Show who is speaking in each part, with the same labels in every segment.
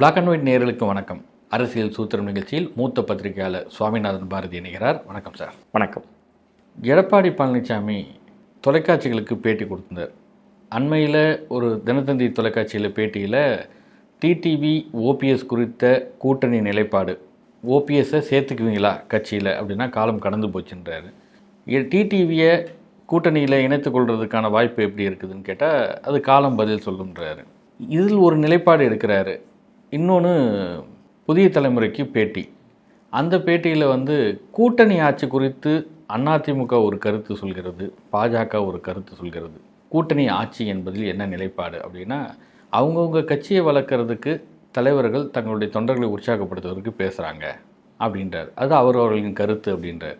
Speaker 1: Black and white நேயர்களுக்கு வணக்கம். அரசியல் சூத்திரம் நிகழ்ச்சியில் மூத்த பத்திரிகையாளர் சுவாமிநாதன் பாரதி இணைகிறார். வணக்கம் சார்.
Speaker 2: வணக்கம்.
Speaker 1: எடப்பாடி பழனிசாமி தொலைக்காட்சிகளுக்கு பேட்டி கொடுத்தார். அண்மையில் ஒரு தினத்தந்தி தொலைக்காட்சியில் பேட்டியில் டிடிவி ஓபிஎஸ் குறித்த கூட்டணி நிலைப்பாடு ஓபிஎஸ்ஸை சேர்த்துக்குவீங்களா கட்சியில் அப்படின்னா காலம் கடந்து போச்சுன்றாரு. டிடிவியை கூட்டணியில் இணைத்துக் கொள்றதுக்கான வாய்ப்பு எப்படி இருக்குதுன்னு கேட்டால் அது காலம் பதில் சொல்லுன்றாரு இதில் ஒரு நிலைப்பாடு எடுக்கிறாரு. இன்னொன்று புதிய தலைமுறைக்கு பேட்டி. அந்த பேட்டியில் வந்து கூட்டணி ஆட்சி குறித்து அதிமுக ஒரு கருத்து சொல்கிறது பாஜக ஒரு கருத்து சொல்கிறது. கூட்டணி ஆட்சி என்பதில் என்ன நிலைப்பாடு அப்படின்னா அவங்கவுங்க கட்சியை வளர்க்குறதுக்கு தலைவர்கள் தங்களுடைய தொண்டர்களை உற்சாகப்படுத்துவதற்கு பேசுகிறாங்க அப்படின்றார். அது அவர் அவர்களின் கருத்து அப்படின்றார்.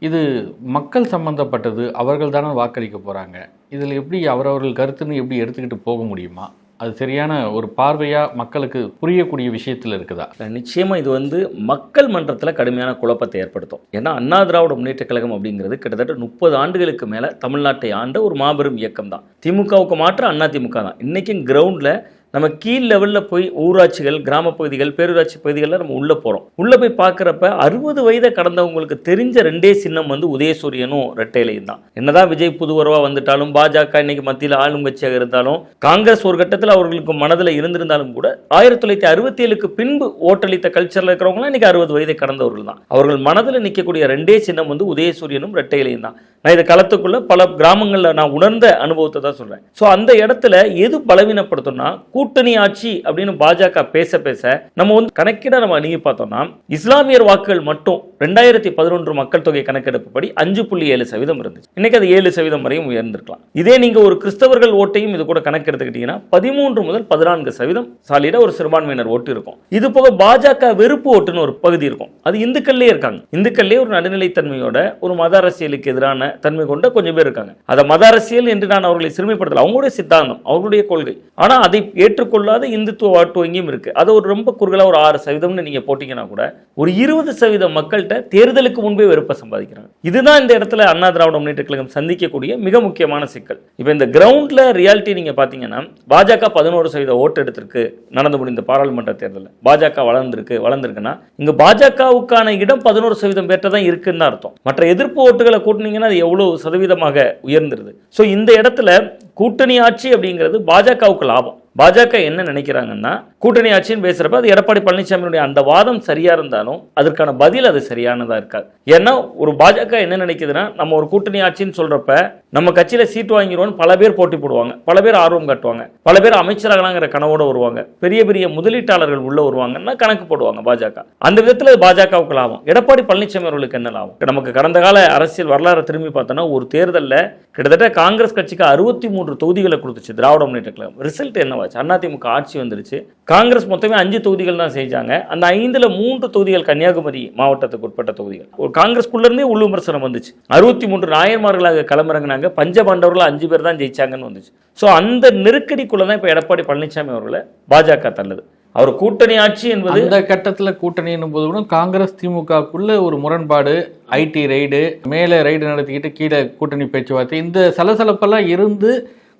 Speaker 1: இது மக்கள் சம்பந்தப்பட்டது அவர்கள் தானே வாக்களிக்க போகிறாங்க இதில் எப்படி அவரவர்கள் கருத்துன்னு எப்படி எடுத்துக்கிட்டு போக முடியுமா? அது சரியான ஒரு பார்வையாக மக்களுக்கு புரியக்கூடிய விஷயத்தில் இருக்குதா?
Speaker 2: நிச்சயமாக இது வந்து மக்கள் மன்றத்தில் கடுமையான குழப்பத்தை ஏற்படுத்தும். ஏன்னா அண்ணா திராவிட முன்னேற்ற கழகம் அப்படிங்கிறது கிட்டத்தட்ட முப்பது ஆண்டுகளுக்கு மேலே தமிழ்நாட்டை ஆண்ட ஒரு மாபெரும் இயக்கம் தான் திமுகவுக்கு மாற்றம் அண்ணா திமுக தான் இன்றைக்கும் கிரவுண்டில் நம்ம கீழ் லெவலில் போய் ஊராட்சிகள் கிராம பகுதிகள் பேரூராட்சி பகுதிகளில் நம்ம உள்ளே போகிறோம் உள்ளே போய் பார்க்குறப்ப அறுபது வயதை கடந்தவங்களுக்கு தெரிஞ்ச ரெண்டே சின்னம் வந்து உதயசூரியனும் ரெட்டையிலையும் தான். என்னதான் விஜய் புதுவரவா வந்துட்டாலும் பாஜக இன்னைக்கு மத்தியில் ஆளுங்கட்சியாக இருந்தாலும் காங்கிரஸ் ஒரு கட்டத்தில் அவர்களுக்கு மனதில் இருந்திருந்தாலும் கூட ஆயிரத்தி தொள்ளாயிரத்தி அறுபத்தி ஏழுக்கு பின்பு ஓட்டளித்த கல்ச்சரில் இருக்கிறவங்களாம் இன்னைக்கு அறுபது வயதை கடந்தவர்கள் தான். அவர்கள் மனதில் நிற்கக்கூடிய ரெண்டே சின்னம் வந்து உதயசூரியனும் ரெட்டையிலையும் தான். நான் இதை களத்துக்குள்ள பல கிராமங்களில் நான் உணர்ந்த அனுபவத்தை தான் சொல்கிறேன் ஸோ அந்த இடத்துல எது பலவீனப்படுத்தணும்னா கூட்டணி ஆட்சி அப்படின்னு பாஜக பேச பேச நம்ம வந்து கணக்கிட நம்ம அணுகி பார்த்தோம்னா இஸ்லாமியர் வாக்குகள் மட்டும் ரெண்டாயிரத்தி பதினொன்று மக்கள் தொகை கணக்கெடுப்புப்படி அஞ்சு புள்ளி ஏழு சதவீதம் இருந்துச்சு. இன்னைக்கு அது ஏழு சதவீதம் வரையும் உயர்ந்திருக்கலாம். இதே நீங்க ஒரு கிறிஸ்தவர்கள் ஓட்டையும் இது கூட கணக்கெடுத்துக்கிட்டீங்கன்னா பதிமூன்று முதல் பதினான்கு சதவீதம் சாலிட ஒரு சிறுபான்மையினர் ஓட்டு இருக்கும். இது போக பாஜக வெறுப்பு ஓட்டுன்னு ஒரு பகுதி இருக்கும். அது இந்துக்கள்லயே இருக்காங்க. இந்துக்கள்லயே ஒரு நடுநிலைத்தன்மையோட ஒரு மத அரசியலுக்கு எதிரான தன்மை கொண்ட கொஞ்சம் பேர் இருக்காங்க. அதை மத அரசியல் என்று நான் அவர்களை சிறுமைப்படுத்தல. அவங்களுடைய சித்தாந்தம் அவர்களுடைய கொள்கை. ஆனா அதை ஏற்றுக்கொள்ளாத இந்துத்துவ வாட்டு வங்கியும் இருக்கு. அது ஒரு ரொம்ப குறுகலா ஒரு ஆறு சதவீதம்னு நீங்க போட்டீங்கன்னா கூட ஒரு இருபது சதவீதம் மக்கள்கிட்ட தேர்தலுக்கு முன்பே வெறுப்பை சம்பாதிக்கிறாங்க. இதுதான் இந்த இடத்துல அண்ணா திராவிட முன்னேற்ற கழகம் சந்திக்கக்கூடிய மிக முக்கியமான சிக்கல். இப்போ இந்த கிரவுண்ட்ல ரியாலிட்டி நீங்கள் பார்த்தீங்கன்னா பாஜக பதினோரு சதவீத ஓட்டு எடுத்திருக்கு நடந்து முடிந்த பாராளுமன்ற தேர்தலில். பாஜக வளர்ந்துருக்கு வளர்ந்துருக்குன்னா இங்கே பாஜகவுக்கான இடம் பதினோரு சதவீதம் பேர்ட்ட தான் இருக்குன்னு அர்த்தம். மற்ற எதிர்ப்பு ஓட்டுகளை கூட்டினீங்கன்னா அது எவ்வளவு சதவீதமாக உயர்ந்துருது. ஸோ இந்த இடத்துல கூட்டணி ஆட்சி அப்படிங்கிறது பாஜகவுக்கு லாபம். பாஜக என்ன நினைக்கிறாங்கன்னா கூட்டணி ஆட்சின்னு பேசுறப்ப அது எடப்பாடி பழனிசாமியுடைய அந்த வாதம் சரியா இருந்தாலும் அதற்கான பதில் அது சரியானதா இருக்காது ஏன்னா ஒரு பாஜக என்ன நினைக்குதுன்னா நம்ம ஒரு கூட்டணி ஆட்சின்னு சொல்றப்ப நம்ம கட்சியில சீட் வாங்கிடுவோம்னு பல பேர் போட்டி போடுவாங்க. பல பேர் ஆர்வம் காட்டுவாங்க. பல பேர் அமைச்சராகலாங்கிற கனவோட வருவாங்க. பெரிய பெரிய முதலீட்டாளர்கள் உள்ள வருவாங்கன்னா கணக்கு போடுவாங்க பாஜக. அந்த விதத்துல பாஜகவுக்கு லாபம். எடப்பாடி பழனிசாமி அவர்களுக்கு என்ன லாபம்? நமக்கு கடந்த கால அரசியல் வரலாறு திரும்பி பார்த்தோன்னா ஒரு தேர்தலில் கிட்டத்தட்ட காங்கிரஸ் கட்சிக்கு அறுபத்தி மூன்று தொகுதிகளை கொடுத்துச்சு திராவிட முன்னேற்ற கழகம். ரிசல்ட் என்ன என்னவாச்சு அதிமுக ஆட்சி வந்துருச்சு. காங்கிரஸ் மொத்தமே அஞ்சு தொகுதிகள் தான் செஞ்சாங்க. அந்த ஐந்தில் மூன்று தொகுதிகள் கன்னியாகுமரி மாவட்டத்துக்கு உட்பட்ட தொகுதிகள். ஒரு காங்கிரஸ்குள்ளேருந்தே உள் விமர்சனம் வந்துச்சு. அறுபத்தி மூன்று நாயன்மார்களாக களமிறங்கினாங்க. பஞ்சபாண்டவர்கள் அஞ்சு பேர் தான் ஜெயிச்சாங்கன்னு வந்துச்சு. ஸோ அந்த நெருக்கடிக்குள்ளே தான் இப்போ எடப்பாடி பழனிசாமி அவர்களை பாஜக தள்ளுது. அவர் கூட்டணி ஆட்சி என்பது
Speaker 1: இந்த கட்டத்தில் கூட்டணி போது கூட காங்கிரஸ் திமுகக்குள்ள ஒரு முரண்பாடு ஐடி ரைடு மேலே ரைடு நடத்திக்கிட்டு கீழே கூட்டணி பேச்சுவார்த்தை. இந்த சலசலப்பெல்லாம் இருந்து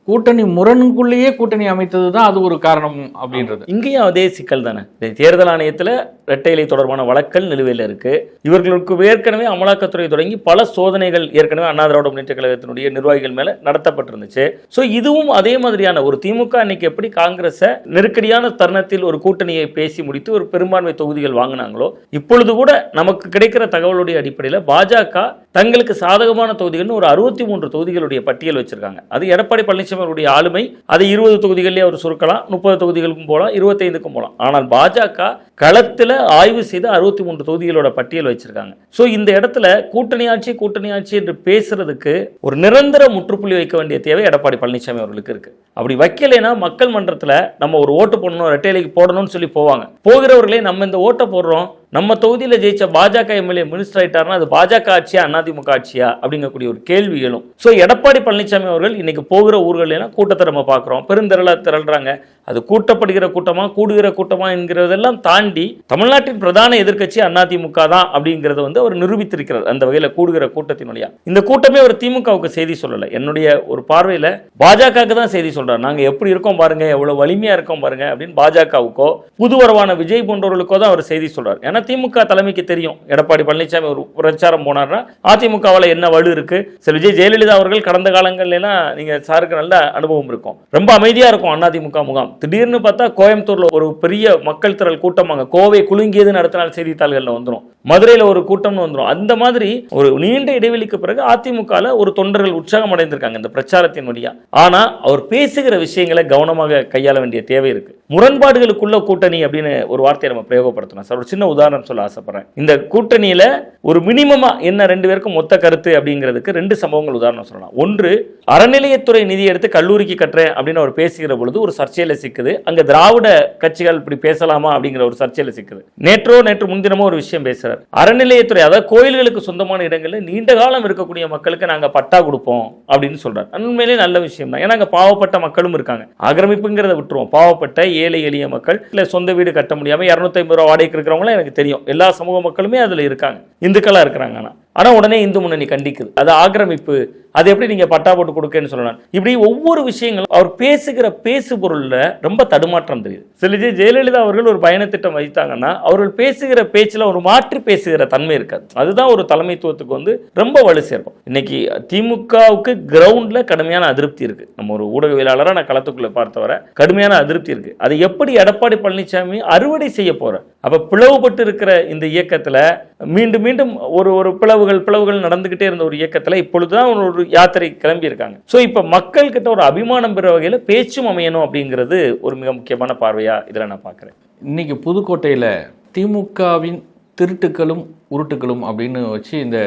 Speaker 1: கூட்டணி முரணுக்குள்ளேயே கூட்டணி அமைத்தது தான் அது ஒரு காரணம் அப்படின்றது.
Speaker 2: இங்கேயும் அதே சிக்கல் தானே. தேர்தல் ஆணையத்தில் இரட்டை இலை தொடர்பான வழக்கல் நிலுவையில் இருக்கு. இவர்களுக்கு ஏற்கனவே அமலாக்கத்துறை தொடங்கி பல சோதனைகள் ஏற்கனவே அண்ணா திராவிட முன்னேற்ற கழகத்தினுடைய நிர்வாகிகள் மேல நடத்தப்பட்டிருந்துச்சு. ஸோ இதுவும் அதே மாதிரியான ஒரு திமுக அன்னைக்கு எப்படி காங்கிரஸை நெருக்கடியான தருணத்தில் ஒரு கூட்டணியை பேசி முடித்து ஒரு பெரும்பான்மை தொகுதிகள் வாங்கினாங்களோ இப்பொழுது கூட நமக்கு கிடைக்கிற தகவலுடைய அடிப்படையில் பாஜக தங்களுக்கு சாதகமான தொகுதிகள்னு ஒரு அறுபத்தி மூன்று தொகுதிகளுடைய பட்டியல் வச்சிருக்காங்க. அது எடப்பாடி பழனிசாமி அவருடைய ஆளுமை அதை இருபது தொகுதிகளிலே அவர் சுருக்கலாம் முப்பது தொகுதிகளுக்கும் போகலாம் இருபத்தைந்துக்கும் போகலாம். ஆனால் பாஜக களத்தில் ஆய்வு செய்து அறுபத்தி மூன்று தொகுதிகளோட பட்டியல் வச்சிருக்காங்க. ஸோ இந்த இடத்துல கூட்டணி ஆட்சி கூட்டணி ஆட்சி என்று பேசுறதுக்கு ஒரு நிரந்தர முற்றுப்புள்ளி வைக்க வேண்டிய தேவை எடப்பாடி பழனிசாமி அவர்களுக்கு இருக்கு. அப்படி வைக்கலைன்னா மக்கள் மன்றத்தில் நம்ம ஒரு ஓட்டு போடணும் ரெட்டையிலைக்கு போடணும்னு சொல்லி போவாங்க. போகிறவர்களே நம்ம இந்த ஓட்டை போடுறோம் நம்ம தொகுதியில் ஜெயிச்ச பாஜக எம்எல்ஏ மினிஸ்டர் ஆயிட்டாருன்னா அது பாஜக ஆட்சியா அதிமுக ஆட்சியா அப்படிங்கக்கூடிய ஒரு கேள்வி எழும். ஸோ எடப்பாடி பழனிசாமி அவர்கள் இன்னைக்கு போகிற ஊர்கள்லாம் கூட்டத்தை நம்ம பார்க்குறோம். பெருந்திரளாக திரள்றாங்க. அது கூட்டப்படுகிற கூட்டமா கூடுகிற கூட்டமா என்கிறதெல்லாம் தாண்டி தமிழ்நாட்டின் பிரதான எதிர்க்கட்சி அதிமுக தான் அப்படிங்கறத வந்து அவர் நிரூபித்திருக்கிறார் அந்த வகையில கூடுகிற கூட்டத்தின் வழியா. இந்த கூட்டமே ஒரு திமுகவுக்கு செய்தி சொல்லல. என்னுடைய ஒரு பார்வையில பாஜகவுக்கு தான் செய்தி சொல்றாரு. நாங்க எப்படி இருக்கோம் பாருங்க எவ்வளவு வலிமையா இருக்கோம் பாருங்க அப்படின்னு பாஜகவுக்கோ புதுவரவான விஜய் போன்றவர்களுக்கோ தான் அவர் செய்தி சொல்றாரு. ஏன்னா திமுக தலைமைக்கு தெரியும். எடப்பாடி பழனிசாமி ஒரு பிரச்சாரம் போனார்னா அதிமுகவில் என்ன வலு இருக்கு? சில விஜய் ஜெயலலிதா அவர்கள் கடந்த காலங்கள்லாம் நீங்க சாருக்கு நல்ல அனுபவம் இருக்கும். ரொம்ப அமைதியா இருக்கும் அதிமுக முகாம். திடீர்னு பார்த்தா கோயம்புத்தூர்ல ஒரு பெரிய மக்கள் திரள் கூட்டம் அங்க கோவை குலுங்கியதுன்னு நடத்தினால் நாள் வந்துடும் வந்துரும். மதுரையில ஒரு கூட்டம்னு வந்துடும் அந்த மாதிரி ஒரு நீண்ட இடைவெளிக்கு பிறகு அதிமுகல ஒரு தொண்டர்கள் உற்சாகம் அடைந்திருக்காங்க இந்த பிரச்சாரத்தின் வழியா. ஆனா அவர் பேசுகிற விஷயங்களை கவனமாக கையாள வேண்டிய தேவை இருக்கு. முரண்பாடுகளுக்குள்ள கூட்டணி அப்படின்னு ஒரு வார்த்தையை நம்ம பிரயோகப்படுத்தணும். சார் ஒரு சின்ன உதாரணம் சொல்ல ஆசைப்படுறேன். இந்த கூட்டணியில ஒரு மினிமமா என்ன ரெண்டு பேருக்கும் மொத்த கருத்து அப்படிங்கிறதுக்கு ரெண்டு சம்பவங்கள் உதாரணம் சொல்லலாம். ஒன்று அறநிலையத்துறை நிதி எடுத்து கல்லூரிக்கு கட்டுறேன் அப்படின்னு அவர் பேசுகிற பொழுது ஒரு சர்ச்சையில சிக்குது. அங்க திராவிட கட்சிகள் இப்படி பேசலாமா அப்படிங்கிற ஒரு சர்ச்சையில் சிக்குது. நேற்றோ நேற்று முன்தினமோ ஒரு விஷயம் பேசுகிறார் அறநிலையத்துறை அதாவது கோயில்களுக்கு சொந்தமான இடங்களில் நீண்ட காலம் இருக்கக்கூடிய மக்களுக்கு நாங்கள் பட்டா கொடுப்போம் அப்படின்னு சொல்கிறார் உண்மையிலேயே நல்ல விஷயம் தான் ஏன்னா அங்கே பாவப்பட்ட மக்களும் இருக்காங்க. ஆக்கிரமிப்புங்கிறத விட்டுருவோம். பாவப்பட்ட ஏழை எளிய மக்கள் இல்லை சொந்த வீடு கட்ட முடியாமல் இரநூத்தி ஐம்பது ரூபா வாடகைக்கு இருக்கிறவங்களும் எனக்கு தெரியும். எல்லா சமூக மக்களுமே அதில் இருக்காங்க. இந்துக்களாக இருக்கிறாங்க ஆனால் ஆனால் உடனே இந்து முன்னணி கண்டிக்குது. அது ஆக்கிரமிப்பு அது எப்படி நீங்க பட்டா போட்டு கொடுக்கன்னு சொல்லலாம். இப்படி ஒவ்வொரு விஷயங்களும் அவர் பேசுகிற பேசு பொருளில் ரொம்ப தடுமாற்றம் தெரியுது. சில ஜெயலலிதா அவர்கள் ஒரு பயணத்திட்டம் வைத்தாங்கன்னா அவர்கள் பேசுகிற பேச்சில் ஒரு மாற்றி பேசுகிற தன்மை இருக்காது. அதுதான் ஒரு தலைமைத்துவத்துக்கு வந்து ரொம்ப வலு சேர்க்கும். இன்னைக்கு திமுகவுக்கு கிரவுண்ட்ல கடுமையான அதிருப்தி இருக்கு. நம்ம ஒரு ஊடகவியலாளராக நான் களத்துக்குள்ளே பார்த்தவரை கடுமையான அதிருப்தி இருக்கு. அதை எப்படி எடப்பாடி பழனிசாமி அறுவடை செய்ய போற அப்போ பிளவுபட்டு இருக்கிற இந்த இயக்கத்தில் மீண்டும் மீண்டும் ஒரு ஒரு பிளவு பிளவுகள் பிளவுகள் நடந்துகிட்டே இருந்த ஒரு இயக்கத்துல இப்பொழுதுதான் ஒரு- ஒரு யாத்திரை கிளம்பி இருக்காங்க ஸோ இப்ப மக்கள் கிட்ட ஒரு அபிமானம் பெற வகையில பேச்சும் அமையணும் அப்படிங்கிறது ஒரு மிக முக்கியமான பார்வையா இதில் நான் பார்க்குறேன்.
Speaker 1: இன்னைக்கு புதுக்கோட்டையில் திமுகவின் திருட்டுக்களும் உருட்டுக்களும் அப்படின்னு வச்சு இந்த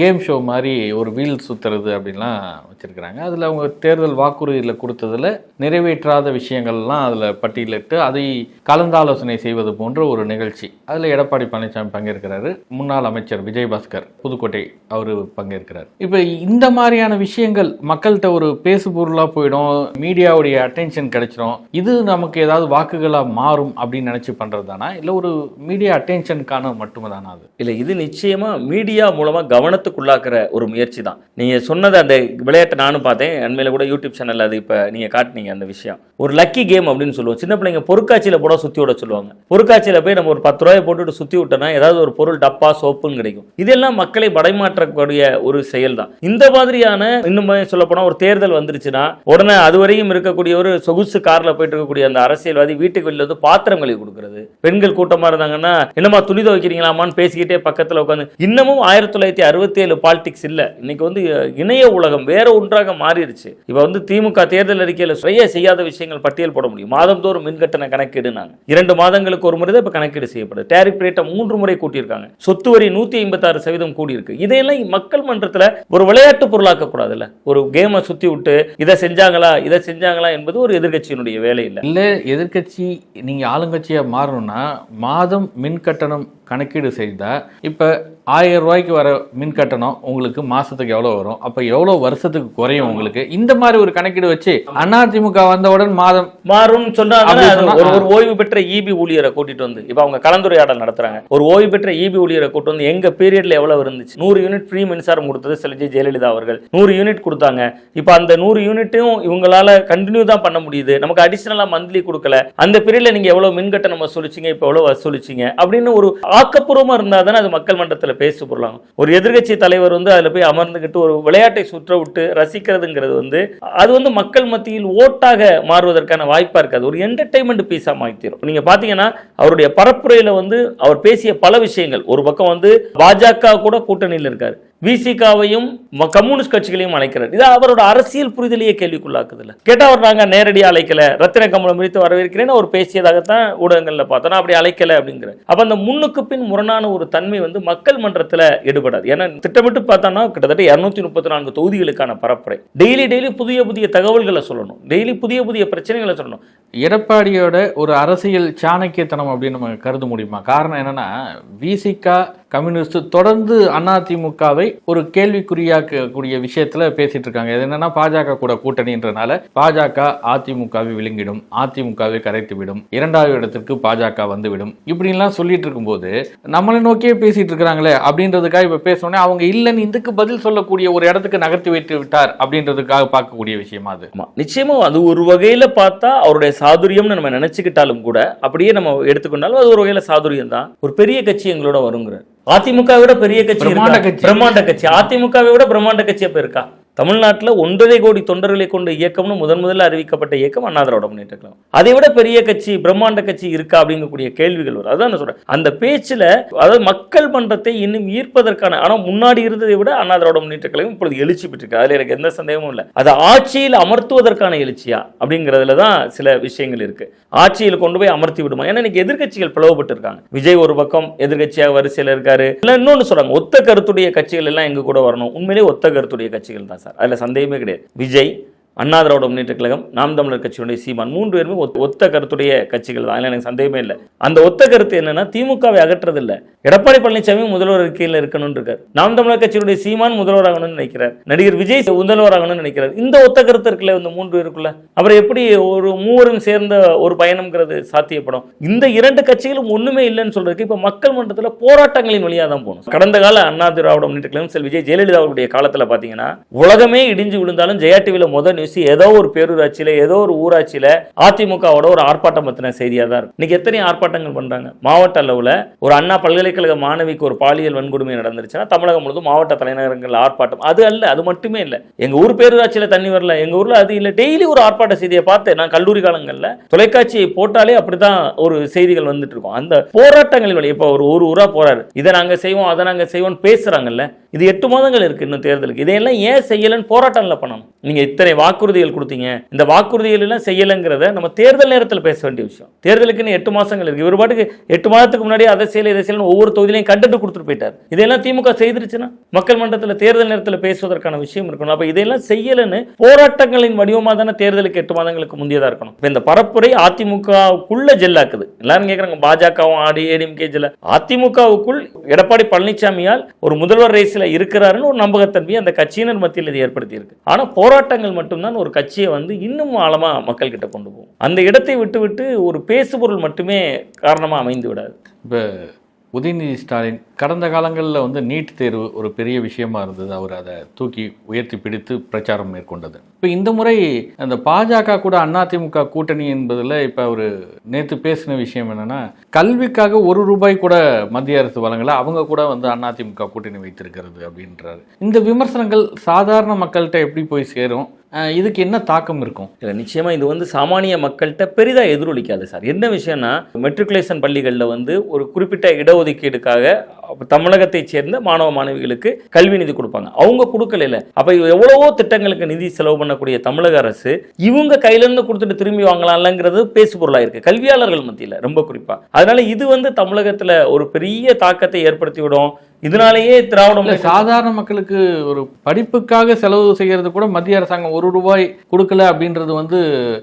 Speaker 1: கேம் ஷோ மாதிரி ஒரு வீல் சுற்றுறது அப்படின்லாம் வச்சுருக்கிறாங்க. அதில் அவங்க தேர்தல் வாக்குறுதியில் கொடுத்ததில் நிறைவேற்றாத விஷயங்கள்லாம் அதில் பட்டியலிட்டு அதை கலந்தாலோசனை செய்வது போன்ற ஒரு நிகழ்ச்சி. அதில் எடப்பாடி பழனிசாமி பங்கேற்கிறாரு. முன்னாள் அமைச்சர் விஜயபாஸ்கர் புதுக்கோட்டை அவர் பங்கேற்கிறார். இப்போ இந்த மாதிரியான விஷயங்கள் மக்கள்கிட்ட ஒரு பேசு பொருளாக போயிடும் மீடியாவுடைய அட்டென்ஷன் கிடைச்சிடும் இது நமக்கு ஏதாவது வாக்குகளாக மாறும் அப்படின்னு நினச்சி பண்ணுறது தானா இல்லை ஒரு மீடியா அட்டென்ஷனுக்கான மட்டுமே தானா அது?
Speaker 2: இல்லை இது நிச்சயமாக மீடியா மூலமாக கவனத்துக்குள்ளாக்குற ஒரு முயற்சி தான் நீங்கள் சொன்னது அந்த விளையாட்டை நானும் பார்த்தேன். அண்மையில் கூட யூடியூப் சேனலில் அது இப்போ நீங்கள் காட்டினீங்க அந்த விஷயம். ஒரு லக்கி கேம் அப்படின்னு சொல்லுவோம். சின்ன பிள்ளைங்க பொருட்காட்சியில் போட சுற்றி விட சொல்லுவாங்க. பொருட்காட்சியில் போய் நம்ம ஒரு பத்து ரூபாயை போட்டுட்டு சுற்றி விட்டோம்னா ஏதாவது ஒரு பொருள் டப்பா சோப்புன்னு கிடைக்கும். இதெல்லாம் மக்களை படைமாற்றக்கூடிய ஒரு செயல் தான் இந்த மாதிரியான இன்னும் சொல்லப்போனால் ஒரு தேர்தல் வந்துருச்சுன்னா உடனே அதுவரையும் இருக்கக்கூடிய ஒரு சொகுசு காரில் போயிட்டு இருக்கக்கூடிய அந்த அரசியல்வாதி வீட்டுக்கு வெளியில் வந்து பாத்திரம் கழுவி கொடுக்குறது. பெண்கள் கூட்டமாக இருந்தாங்கன்னா என்னம்மா துணி துவைக்கிறீங்களாமான்னு பேசிக்கிட்டே பக்கத்தில் உட்காந்து இன்னமும் ஆயிரத்தி தொள்ளாயிரத்தி அறுபத்தி ஏழு பாலிடிக்ஸ் இல்ல. இன்னைக்கு வந்து இணைய உலகம் வேற ஒன்றாக மாறிடுச்சு. இப்போ வந்து திமுக தேர்தல் அறிக்கையில் சுய செய்யாத விஷயங்கள் பட்டியல் போட முடியும். மாதந்தோறும் மின்கட்டண கணக்கீடுனாங்க இரண்டு மாதங்களுக்கு ஒரு முறை தான் இப்போ கணக்கீடு செய்யப்படுது. டேரிப் ரேட்டை மூன்று முறை கூட்டியிருக்காங்க. சொத்து வரி நூத்தி ஐம்பத்தாறு சதவீதம் கூடியிருக்கு. இதையெல்லாம் மக்கள் மன்றத்தில் ஒரு விளையாட்டு பொருளாக்க கூடாதுல்ல. ஒரு கேமை சுத்தி விட்டு இதை செஞ்சாங்களா இதை செஞ்சாங்களா என்பது ஒரு எதிர்கட்சியினுடைய வேலை இல்லை
Speaker 1: இல்லை எதிர்க்கட்சி நீங்கள் ஆளுங்கட்சியாக மாறணும்னா மாதம் மின் கட்டணம் கணக்கீடு செய்தால் இப்போ ஆயிரம் ரூபாய்க்கு வர மின் கட்டணம் உங்களுக்கு மாசத்துக்கு எவ்வளோ வரும்? அப்போ எவ்வளோ வருஷத்துக்கு குறையும் உங்களுக்கு? இந்த மாதிரி ஒரு கணக்கீடு வச்சு அதிமுக வந்தவுடன் மாதம்
Speaker 2: மாறும்னு சொன்னாங்கன்னா
Speaker 1: அப்படி
Speaker 2: அது
Speaker 1: சொன்னா,
Speaker 2: ஒரு. ஒரு ஓய்வு பெற்ற இபி ஊழியரை கூட்டிட்டு வந்து. இப்போ அவங்க கலந்துரையாடல் நடத்துறாங்க. ஒரு ஓய்வு பெற்ற இபி ஊழியரை கூட்டு வந்து எங்க பீரியட்ல எவ்வளவு இருந்துச்சு? நூறு யூனிட் ஃப்ரீ மின்சாரம் கொடுத்தது செல்வி ஜெயலலிதா அவர்கள். நூறு யூனிட் கொடுத்தாங்க. இப்போ அந்த நூறு யூனிட்டையும் இவங்களால கண்டினியூ தான் பண்ண முடியுது. நமக்கு அடிஷனலா மந்த்லி கொடுக்கல. அந்த பீரியட்ல நீங்க எவ்வளவு மின் கட்டணம் வசூலிச்சீங்க? இப்போ எவ்வளவு வசூலிச்சீங்க? அப்படின்னு ஒரு ஆக்கப்பூர்வமா இருந்தா தானே அது மக்கள் மன்றத்துல பேச பொருளாகும். ஒரு எதிர்கட்சி தலைவர் வந்து அதில் போய் அமர்ந்துகிட்டு ஒரு விளையாட்டை சுற்ற விட்டு ரசிக்கிறதுங்கிறது வந்து அது வந்து மக்கள் மத்தியில் ஓட்டாக மாறுவதற்கான வாய்ப்பாக இருக்காது. ஒரு என்டர்டைன்மெண்ட் பீஸா மாற்றிடும் நீங்க பார்த்தீங்கன்னா அவருடைய பரப்புரையில் வந்து அவர் பேசிய பல விஷயங்கள். ஒரு பக்கம் வந்து பாஜக கூட கூட்டணியில் இருக்காரு. விசிகாவையும் கம்யூனிஸ்ட் கட்சிகளையும் அழைக்கிறார். இது அவரோட அரசியல் புரிதலையே கேள்விக்குள்ளாக்குதுல கேட்டால் அவர் நாங்கள் நேரடியாக அழைக்கல. ரத்தின கமலம் குறித்து வரவேற்கிறேன்னு அவர் பேசியதாகத்தான் ஊடகங்களில் பார்த்தோம். அப்படி அழைக்கல அப்படிங்கிற அப்போ அந்த முன்னுக்கு பின் முரணான ஒரு தன்மை வந்து மக்கள் மன்றத்தில் எடுபடாது ஏன்னா திட்டமிட்டு பார்த்தோம்னா கிட்டத்தட்ட இரநூத்தி முப்பத்தி நான்கு தொகுதிகளுக்கான பரப்புரை. டெய்லி டெய்லி புதிய புதிய தகவல்களை சொல்லணும். டெய்லி புதிய புதிய பிரச்சனைகளை சொல்லணும்.
Speaker 1: எடப்பாடியோட ஒரு அரசியல் சாணக்கியத்தனம் அப்படின்னு நம்ம கருத முடியுமா? காரணம் என்னன்னா விசிகா கம்யூனிஸ்ட் தொடர்ந்து அதிமுகவை ஒரு கேள்விக்குறியாக்கக்கூடிய விஷயத்துல பேசிட்டு இருக்காங்க. இது என்னன்னா பாஜக கூட கூட்டணின்றனால பாஜக அதிமுகவை விழுங்கிடும் அதிமுகவை கரைத்து விடும் இரண்டாவது இடத்திற்கு பாஜக வந்துவிடும் இப்படின்லாம் சொல்லிட்டு இருக்கும்போது நம்மளை நோக்கியே பேசிட்டு இருக்கிறாங்களே அப்படின்றதுக்காக இப்ப பேசணுன்னே அவங்க இல்லைன்னு இதுக்கு பதில் சொல்லக்கூடிய ஒரு இடத்துக்கு நகர்த்தி வைத்து விட்டார் அப்படின்றதுக்காக பார்க்கக்கூடிய விஷயமா அது?
Speaker 2: நிச்சயமா அது ஒரு வகையில பார்த்தா அவருடைய சாதுரியம்னு நம்ம நினைச்சுக்கிட்டாலும் கூட அப்படியே நம்ம எடுத்துக்கொண்டாலும் அது ஒரு வகையில சாதுரியம் தான் ஒரு பெரிய கட்சி எங்களோட வருங்கிற அதிமுக விட பெரிய கட்சி
Speaker 1: பிரம்மாண்ட கட்சி.
Speaker 2: அதிமுகவை விட பிரம்மாண்ட கட்சி அப்ப இருக்கா? தமிழ்நாட்டில் ஒன்றரை கோடி தொண்டர்களை கொண்ட இயக்கம்னு முதன் முதல்ல அறிவிக்கப்பட்ட இயக்கம் அண்ணா திராவிட முன்னேற்ற கழகம். அதை விட பெரிய கட்சி பிரம்மாண்ட கட்சி இருக்கா அப்படிங்கக்கூடிய கேள்விகள் வரும். அதான் நான் சொல்றேன். அந்த பேச்சுல அதாவது மக்கள் மன்றத்தை இன்னும் ஈர்ப்பதற்கான ஆனால் முன்னாடி இருந்ததை விட அண்ணா திராவிட முன்னேற்ற கழகம் இப்பொழுது எழுச்சி பெற்றிருக்கு. அதில் எனக்கு எந்த சந்தேகமும் இல்லை. அதை ஆட்சியில் அமர்த்துவதற்கான எழுச்சியா அப்படிங்கிறதுல தான் சில விஷயங்கள் இருக்கு. ஆட்சியில் கொண்டு போய் அமர்த்தி விடுமா? ஏன்னா இன்னைக்கு எதிர்கட்சிகள் பிளவுபட்டு இருக்காங்க விஜய் ஒரு பக்கம் எதிர்க்கட்சியாக வரிசையில் இருக்காரு. இல்லை இன்னொன்னு சொல்றாங்க ஒத்த கருத்துடைய கட்சிகள் எல்லாம் எங்க கூட வரணும்? உண்மையிலேயே ஒத்த கருத்துடைய கட்சிகள் தான். சார். அதில் சந்தேகமே கிடையாது. விஜய் அண்ணா திராவிட முன்னேற்ற கழகம் நாம் தமிழர் கட்சியுடைய சீமான் மூன்று பேருமே ஒத்த- ஒத்த கருத்துடைய கட்சிகள் தான். அதில் எனக்கு சந்தேகமே இல்லை. அந்த ஒத்த கருத்து என்னன்னா திமுகவை அகற்றதில்ல. எடப்பாடி பழனிசாமி முதல்வர் இருக்கையில் இருக்கணும்னு இருக்கார் நாம் தமிழர் கட்சியுடைய சீமான் முதல்வராகணும்னு நினைக்கிறார். நடிகர் விஜய் முதல்வராகணும்னு நினைக்கிறார். இந்த ஒத்த கருத்து இருக்குல்ல இந்த மூன்று பேருக்குள்ள? அப்புறம் எப்படி ஒரு மூவரும் சேர்ந்த ஒரு பயணம்ங்கிறது சாத்தியப்படும்? இந்த இரண்டு கட்சிகளும் ஒண்ணுமே இல்லைன்னு சொல்றதுக்கு இப்ப மக்கள் மன்றத்துல போராட்டங்களின் வழியா தான் போகணும். கடந்த கால அண்ணா திராவிட முன்னேற்ற கழகம் செல். விஜய் ஜெயலலிதா அவருடைய காலத்துல பாத்தீங்கன்னா உலகமே இடிஞ்சு விழுந்தாலும் ஜெயா டிவியில் முதல் நியூஸ் முடிச்சு ஏதோ ஒரு பேரூராட்சியில ஏதோ ஒரு ஊராட்சியில அதிமுகவோட ஒரு ஆர்ப்பாட்டம் பத்தின செய்தியா தான் இருக்கும் இன்னைக்கு எத்தனை ஆர்ப்பாட்டங்கள் பண்றாங்க? மாவட்ட அளவுல ஒரு அண்ணா பல்கலைக்கழக மாணவிக்கு ஒரு பாலியல் வன்கொடுமை நடந்துருச்சுன்னா தமிழகம் முழுவதும் மாவட்ட தலைநகரங்கள் ஆர்ப்பாட்டம். அது அல்ல அது மட்டுமே இல்ல. எங்க ஊர் பேரூராட்சியில தண்ணி வரல எங்க ஊர்ல அது இல்ல. டெய்லி ஒரு ஆர்ப்பாட்ட செய்தியை பார்த்தேன் நான் கல்லூரி காலங்கள்ல தொலைக்காட்சியை போட்டாலே அப்படிதான் ஒரு செய்திகள் வந்துட்டு இருக்கும். அந்த போராட்டங்களின் வழி இப்ப ஒரு ஒரு ஊரா போறாரு. இதை நாங்க செய்வோம் அதை நாங்க செய்வோம் பேசுறாங்கல்ல. இது எட்டு மாதங்கள் இருக்கு இன்னும் தேர்தலுக்கு. இதையெல்லாம் ஏன் செய்யலன்னு போராட்டம்ல பண்ணணும். நீங்க இத்தனை வாக்குறுதிகள் கொடுத்தீங்க. இந்த வாக்குறுதிகள் எல்லாம் செய்யலைங்கிறத நம்ம தேர்தல் நேரத்தில் பேச வேண்டிய விஷயம். தேர்தலுக்குன்னு எட்டு மாசங்கள் இருக்கு. இவர் பாட்டுக்கு எட்டு மாதத்துக்கு முன்னாடி அதை செய்யல இதை செய்யல ஒவ்வொரு தொகுதியிலையும் கண்டென்ட் கொடுத்துட்டு போயிட்டார். இதெல்லாம் திமுக செய்திருச்சுன்னா மக்கள் மன்றத்தில் தேர்தல் நேரத்தில் பேசுவதற்கான விஷயம் இருக்கணும். அப்ப இதெல்லாம் செய்யலன்னு போராட்டங்களின் வடிவமா தானே தேர்தலுக்கு எட்டு மாதங்களுக்கு முந்தியதாக இருக்கணும். இப்போ இந்த பரப்புரை அதிமுகவுக்குள்ள ஜெல்லாக்குது. எல்லாரும் கேட்கறாங்க பாஜகவும் ஆடி ஏடிஎம்கே ஜெல்ல. அதிமுகவுக்குள் எடப்பாடி பழனிசாமியால் ஒரு முதல்வர் ரேஸில் இருக்கிறாருன்னு ஒரு நம்பகத்தன்மையை அந்த கட்சியினர் மத்தியில் இது ஏற்படுத்தியிருக்கு. ஆனால் போராட்டங்கள் மட்டும் மட்டும்தான் ஒரு கட்சியை வந்து இன்னும் ஆழமாக மக்கள்கிட்ட கொண்டு போகும். அந்த இடத்தை விட்டு விட்டு ஒரு பேசுபொருள் மட்டுமே காரணமாக அமைந்து விடாது.
Speaker 1: இப்போ உதயநிதி ஸ்டாலின் கடந்த காலங்களில் வந்து நீட் தேர்வு ஒரு பெரிய விஷயமா இருந்தது. அவர் அதை தூக்கி உயர்த்தி பிடித்து பிரச்சாரம் மேற்கொண்டது. இப்போ இந்த முறை அந்த பாஜக கூட அதிமுக கூட்டணி என்பதில் இப்போ அவர் நேற்று பேசின விஷயம் என்னென்னா கல்விக்காக ஒரு ரூபாய் கூட மத்திய அரசு வழங்கலை. அவங்க கூட வந்து அதிமுக கூட்டணி வைத்திருக்கிறது அப்படின்றாரு. இந்த விமர்சனங்கள் சாதாரண மக்கள்கிட்ட எப்படி போய் சேரும்? இதுக்கு என்ன தாக்கம் இருக்கும்?
Speaker 2: இல்லை நிச்சயமாக இது வந்து சாமானிய மக்கள்கிட்ட பெரிதா எதிரொலிக்காது சார். என்ன விஷயம்னா மெட்ரிகுலேஷன் பள்ளிகளில் வந்து ஒரு குறிப்பிட்ட இடஒதுக்கீடுக்காக அப்ப தமிழகத்தைச் சேர்ந்த மாணவ மாணவிகளுக்கு கல்வி நிதி கொடுப்பாங்க. அவங்க கொடுக்கல அப்போ எவ்வளவோ திட்டங்களுக்கு நிதி செலவு பண்ணக்கூடிய தமிழக அரசு இவங்க கையிலேருந்து கொடுத்துட்டு திரும்பி வாங்கலாம்லங்கிறது பேசு பொருளாக இருக்குது கல்வியாளர்கள் மத்தியில் ரொம்ப குறிப்பாக அதனால இது வந்து தமிழகத்தில் ஒரு பெரிய தாக்கத்தை ஏற்படுத்தி விடும் இதனாலேயே திராவிட
Speaker 1: இல்ல,
Speaker 2: முன்னேற்ற
Speaker 1: சாதாரண மக்களுக்கு ஒரு படிப்புக்காக செலவு செய்யறது கூட மத்திய அரசாங்கம் ஒரு ரூபாய் கொடுக்கல அப்படின்றது வந்து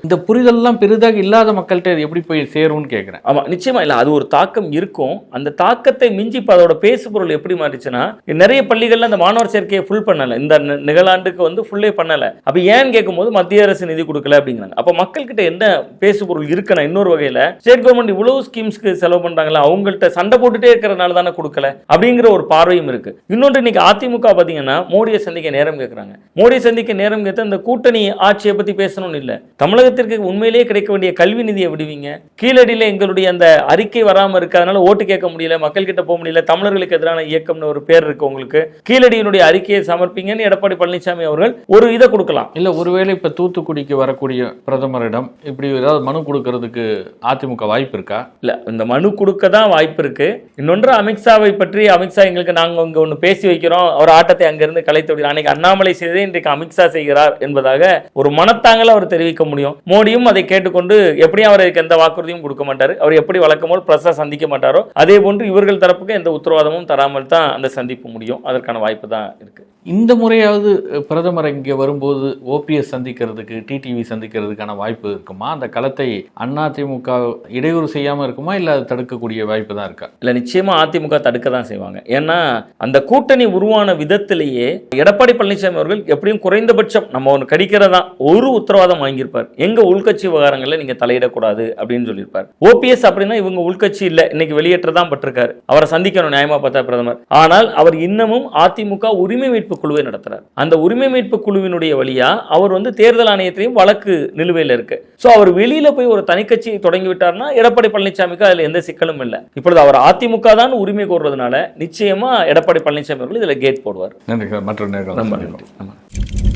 Speaker 1: இந்த புரிதல்லாம் பெரிதாக இல்லாத மக்கள்கிட்ட இது எப்படி போய் சேரும்னு கேட்குறேன்
Speaker 2: ஆமா நிச்சயமா இல்ல அது ஒரு தாக்கம் இருக்கும். அந்த தாக்கத்தை மிஞ்சி இப்ப அதோட பேசுபொருள் எப்படி மாறிச்சுன்னா நிறைய பள்ளிகள்ல அந்த மாணவர் சேர்க்கையை ஃபுல் பண்ணல. இந்த நிகழாண்டுக்கு வந்து ஃபுல்லே பண்ணல. அப்ப ஏன்னு கேட்கும்போது மத்திய அரசு நிதி கொடுக்கல அப்படிங்கிறாங்க. அப்ப மக்கள்கிட்ட என்ன பேசுபொருள் இருக்குன்னா இன்னொரு வகையில ஸ்டேட் கவர்மெண்ட் இவ்வளவு ஸ்கீம்ஸ்க்கு செலவு பண்றாங்களா அவங்கள்ட்ட சண்டை போட்டுட்டே இருக்கிறதுனால தானே கொடுக்கல அப்படிங்கிற ஒரு பார்வையும் இருக்கு. இன்னொன்று இன்னைக்கு அதிமுக பாத்தீங்கன்னா மோடியை சந்திக்க நேரம் கேட்கறாங்க. மோடியை சந்திக்க நேரம் கேட்டு அந்த கூட்டணி ஆட்சியை பத்தி பேசணும்னு இல்ல. தமிழகத்திற்கு உண்மையிலேயே கிடைக்க வேண்டிய கல்வி நிதியை விடுவீங்க. கீழடியில எங்களுடைய அந்த அறிக்கை வராம இருக்கு. அதனால ஓட்டு கேட்க முடியல மக்கள் கிட்ட போக முடியல தமிழர்களுக்கு எதிரான இயக்கம்னு ஒரு பேர் இருக்கு உங்களுக்கு. கீழடியினுடைய அறிக்கையை சமர்ப்பிங்கன்னு எடப்பாடி பழனிசாமி அவர்கள் ஒரு இதை கொடுக்கலாம்.
Speaker 1: இல்ல ஒருவேளை இப்ப தூத்துக்குடிக்கு வரக்கூடிய பிரதமரிடம் இப்படி ஏதாவது மனு கொடுக்கறதுக்கு அதிமுக வாய்ப்பு இருக்கா?
Speaker 2: இல்ல இந்த மனு கொடுக்க தான் வாய்ப்பு இருக்கு. இன்னொன்று அமித்ஷாவை பற்றி அமித்ஷா எங்களுக்கு நாங்க இங்க ஒன்று பேசி வைக்கிறோம். அவர் ஆட்டத்தை அங்கிருந்து கலைத்து அன்னைக்கு அண்ணாமலை செய்ததை இன்றைக்கு அமித்ஷா செய்கிறார் என்பதாக ஒரு மனத்தாங்கல அவர் தெரிவிக்க முடியும். மோடியும் அதை கேட்டுக்கொண்டு எப்படியும் அவருக்கு எந்த வாக்குறுதியும் கொடுக்க மாட்டார். அவர் எப்படி வழக்கம் போல் சந்திக்க மாட்டாரோ அதே போன்று இவர்கள் தரப்புக்கு எந்த உத்தரவாதமும் தராமல் தான் அந்த சந்திப்பு முடியும். அதற்கான வாய்ப்பு தான் இருக்கு.
Speaker 1: இந்த முறையாவது பிரதமர் இங்கே வரும்போது ஓபிஎஸ் சந்திக்கிறதுக்கு டிடிவி சந்திக்கிறதுக்கான வாய்ப்பு இருக்குமா? அந்த களத்தை அதிமுக இடையூறு செய்யாமல் இருக்குமா? இல்லை அது தடுக்கக்கூடிய வாய்ப்பு தான் இருக்கா?
Speaker 2: இல்லை நிச்சயமா அதிமுக தடுக்க தான் செய்வாங்க. ஏன்னா அந்த கூட்டணி உருவான விதத்திலேயே எடப்பாடி பழனிசாமி அவர்கள் எப்படியும் குறைந்தபட்சம் நம்ம ஒன்று கடிக்கிறதா ஒரு உத்தரவாதம் வாங்கியிருப்பார். எங்க உள்கட்சி விவகாரங்களில் நீங்க தலையிடக்கூடாது அப்படின்னு சொல்லியிருப்பார். ஓபிஎஸ் அப்படின்னா இவங்க உள்கட்சி இல்லை இன்னைக்கு வெளியேற்றதான் பட்டிருக்காரு. அவரை சந்திக்கணும் நியாயமா பார்த்தா பிரதமர். ஆனால் அவர் இன்னமும் அதிமுக உரிமை மீட்பு குழுவை நடத்துறார். அந்த உரிமை மீட்பு குழுவினுடைய வழியா அவர் வந்து தேர்தல் ஆணையத்திலையும் வழக்கு நிலுவையில் இருக்கு. சோ அவர் வெளியில போய் ஒரு தனிக்கட்சி தொடங்கி விட்டார்னா எடப்பாடி பழனிசாமிக்கு அதுல எந்த சிக்கலும் இல்லை. இப்பொழுது அவர் அதிமுக தான் உரிமை கோர்றதுனால நிச்சயமா எடப்பாடி பழனிசாமி அவர்கள் இதுல கேட் போடுவார்.
Speaker 1: நன்றி சார். மற்றொரு நேரம்